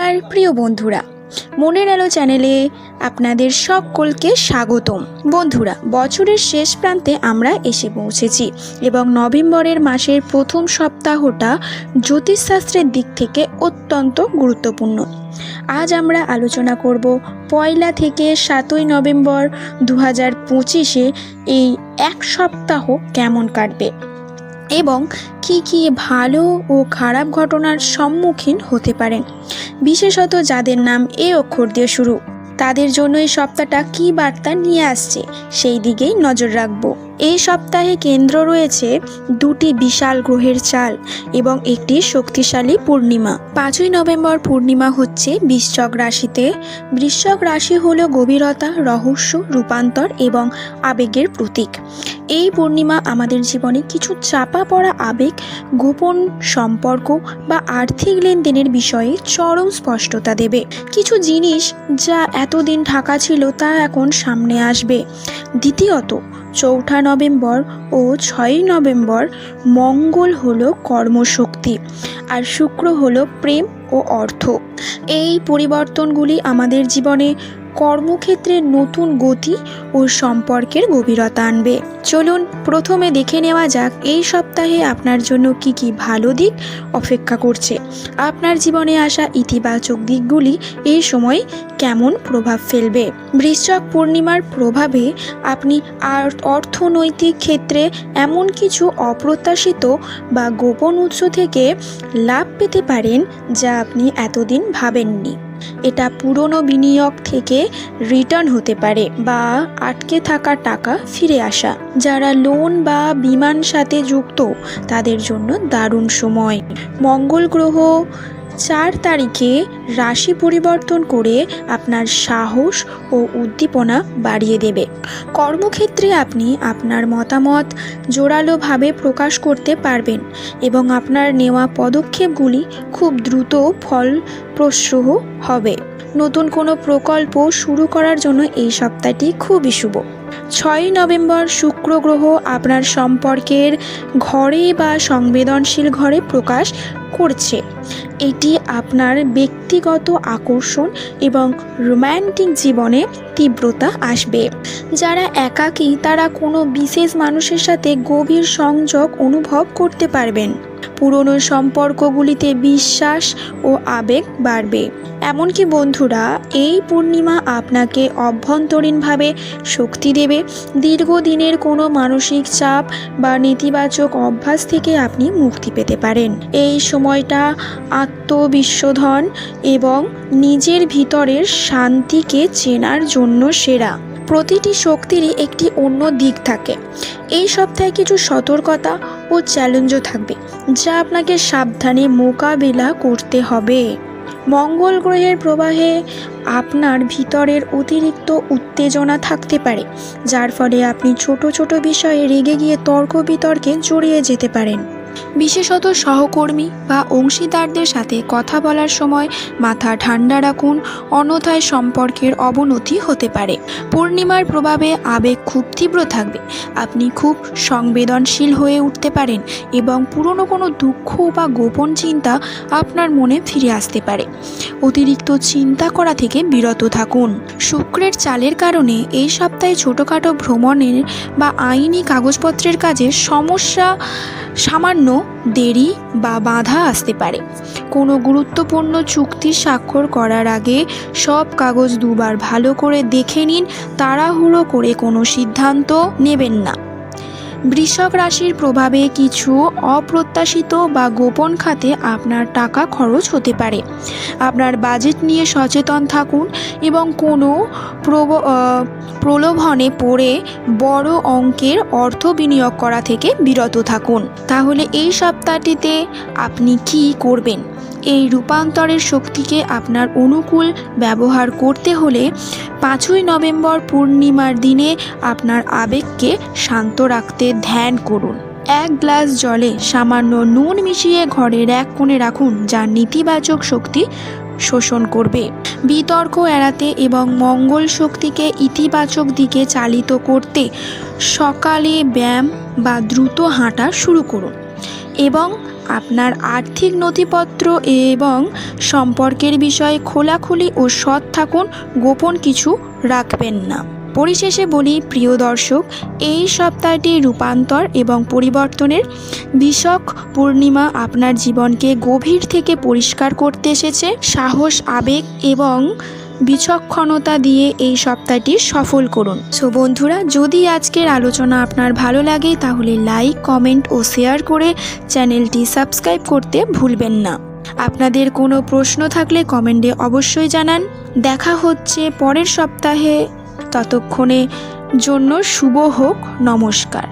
আর প্রিয় বন্ধুরা। মনের আলো চ্যানেলে আপনাদের সকলকে স্বাগতম। বন্ধুরা, বছরের শেষ প্রান্তে আমরা এসে পৌঁছেছি এবং নভেম্বরের মাসের প্রথম সপ্তাহটা জ্যোতিষশাস্ত্রের দিক থেকে অত্যন্ত গুরুত্বপূর্ণ। আজ আমরা আলোচনা করব পয়লা থেকে সাতই নভেম্বর দু হাজার পঁচিশে এই এক সপ্তাহ কেমন কাটবে। এবং কি কি ভালো ও খারাপ ঘটনার সম্মুখীন হতে পারেন বিশেষত যাদের নাম এ অক্ষর দিয়ে শুরু, তাদের জন্য এই সপ্তাহটা কী বার্তা নিয়ে আসছে, সেই দিকেই নজর রাখব। এই সপ্তাহে কেন্দ্র রয়েছে দুটি বিশাল গ্রহের চাল এবং একটি শক্তিশালী পূর্ণিমা। পাঁচই নভেম্বর পূর্ণিমা হচ্ছে বৃশ্চক রাশিতে। বৃশ্চক রাশি হল গভীরতা, রহস্য, রূপান্তর এবং আবেগের প্রতীক। এই পূর্ণিমা আমাদের জীবনে কিছু চাপা পড়া আবেগ, গোপন সম্পর্ক বা আর্থিক লেনদেনের বিষয়ে চরম স্পষ্টতা দেবে। কিছু জিনিস যা এতদিন ঢাকা ছিল তা এখন সামনে আসবে। দ্বিতীয়ত চৌঠা নভেম্বর ও ছয়ই নভেম্বর মঙ্গল হলো কর্মশক্তি আর শুক্র হলো প্রেম ও অর্থ। এই পরিবর্তনগুলি আমাদের জীবনে কর্মক্ষেত্রে নতুন গতি ও সম্পর্কের গভীরতা আনবে। চলুন, প্রথমে দেখে নেওয়া যাক এই সপ্তাহে আপনার জন্য কি কি ভালো দিক অপেক্ষা করছে। আপনার জীবনে আসা ইতিবাচক দিকগুলি এই সময় কেমন প্রভাব ফেলবে? বৃশ্চক পূর্ণিমার প্রভাবে আপনি আর অর্থনৈতিক ক্ষেত্রে এমন কিছু অপ্রত্যাশিত বা গোপন উৎস থেকে লাভ পেতে পারেন যা আপনি এতদিন ভাবেননি। এটা পুরনো বিনিয়োগ থেকে রিটার্ন হতে পারে বা আটকে থাকা টাকা ফিরে আসা। যারা লোন বা বিমান সাথে যুক্ত, তাদের জন্য দারুণ সময়। মঙ্গল গ্রহ চার তারিখে রাশি পরিবর্তন করে আপনার সাহস ও উদ্দীপনা বাড়িয়ে দেবে। কর্মক্ষেত্রে আপনি আপনার মতামত জোরালোভাবে প্রকাশ করতে পারবেন এবং আপনার নেওয়া পদক্ষেপগুলি খুব দ্রুত ফলপ্রসূ হবে। নতুন কোনো প্রকল্প শুরু করার জন্য এই সপ্তাহটি খুবই শুভ। ছয়ই নভেম্বর শুক্র গ্রহ আপনার সম্পর্কের ঘরে বা সংবেদনশীল ঘরে প্রকাশ করছে। এটি আপনার ব্যক্তিগত আকর্ষণ এবং রোম্যান্টিক জীবনে তীব্রতা আসবে। যারা একাকী, তারা কোনো বিশেষ মানুষের সাথে গভীর সংযোগ অনুভব করতে পারবেন। পুরনো সম্পর্কগুলিতে বিশ্বাস ও আবেগ বাড়বে। এমনকি বন্ধুরা, এই পূর্ণিমা আপনাকে অভ্যন্তরীণভাবে শক্তি দেবে। দীর্ঘদিনের কোনো মানসিক চাপ বা নেতিবাচক অভ্যাস থেকে আপনি মুক্তি পেতে পারেন। এই সময়টা আত্মবিশ্বধন এবং নিজের ভিতরের শান্তিকে চেনার জন্য সেরা। প্রতিটি শক্তিরই একটি অন্য দিক থাকে। এই সপ্তাহে কিছু সতর্কতা ও চ্যালেঞ্জও থাকবে, যা আপনাকে সাবধানে মোকাবিলা করতে হবে। মঙ্গল গ্রহের প্রবাহে আপনার ভিতরের অতিরিক্ত উত্তেজনা থাকতে পারে, যার ফলে আপনি ছোট ছোট বিষয়ে রেগে গিয়ে তর্ক বিতর্কে জড়িয়ে যেতে পারেন। বিশেষত সহকর্মী বা অংশীদারদের সাথে কথা বলার সময় মাথা ঠান্ডা রাখুন, অন্যথায় সম্পর্কের অবনতি হতে পারে। পূর্ণিমার প্রভাবে আবেগ খুব তীব্র থাকবে। আপনি খুব সংবেদনশীল হয়ে উঠতে পারেন এবং পুরনো কোনো দুঃখ বা গোপন চিন্তা আপনার মনে ফিরে আসতে পারে। অতিরিক্ত চিন্তা করা থেকে বিরত থাকুন। শুক্রের চালের কারণে এই সপ্তাহে ছোটোখাটো ভ্রমণের বা আইনি কাগজপত্রের কাজে সমস্যা সামান্য দেরি বা বাধা আসতে পারে। কোনো গুরুত্বপূর্ণ চুক্তি স্বাক্ষর করার আগে সব কাগজ দুবার ভালো করে দেখে নিন, তাড়াহুড়ো করে কোনো সিদ্ধান্ত নেবেন না। বৃষক রাশির প্রভাবে কিছু অপ্রত্যাশিত বা গোপন খাতে আপনার টাকা খরচ হতে পারে। আপনার বাজেট নিয়ে সচেতন থাকুন এবং কোনো প্রলোভনে পড়ে বড় অঙ্কের অর্থ বিনিয়োগ করা থেকে বিরত থাকুন। তাহলে এই সপ্তাহটিতে আপনি কি করবেন? এই রূপান্তরের শক্তিকে আপনার অনুকূল ব্যবহার করতে হলে পাঁচই নভেম্বর পূর্ণিমার দিনে আপনার আবেগকে শান্ত রাখতে ধ্যান করুন। এক গ্লাস জলে সামান্য নুন মিশিয়ে ঘরের এক কোণে রাখুন, যা নেতিবাচক শক্তি শোষণ করবে। বিতর্ক এড়াতে এবং মঙ্গল শক্তিকে ইতিবাচক দিকে চালিত করতে সকালে ব্যায়াম বা দ্রুত হাঁটা শুরু করুন এবং আপনার আর্থিক নথিপত্র এবং সম্পর্কের বিষয়ে খোলাখুলি ও সৎ থাকুন, গোপন কিছু রাখবেন না। পরিশেষে বলি, প্রিয় দর্শক, এই সপ্তাহটি রূপান্তর এবং পরিবর্তনের বিষক পূর্ণিমা আপনার জীবনকে গভীর থেকে পরিষ্কার করতে এসেছে। সাহস, আবেগ এবং বিচক্ষণতা দিয়ে এই সপ্তাহটি সফল করুন। সো বন্ধুরা, যদি আজকের আলোচনা আপনার ভালো লাগে, তাহলে লাইক, কমেন্ট ও শেয়ার করে চ্যানেলটি সাবস্ক্রাইব করতে ভুলবেন না। আপনাদের কোনো প্রশ্ন থাকলে কমেন্টে অবশ্যই জানান। দেখা হচ্ছে পরের সপ্তাহে। ততক্ষণে জন্য শুভ হোক নমস্কার।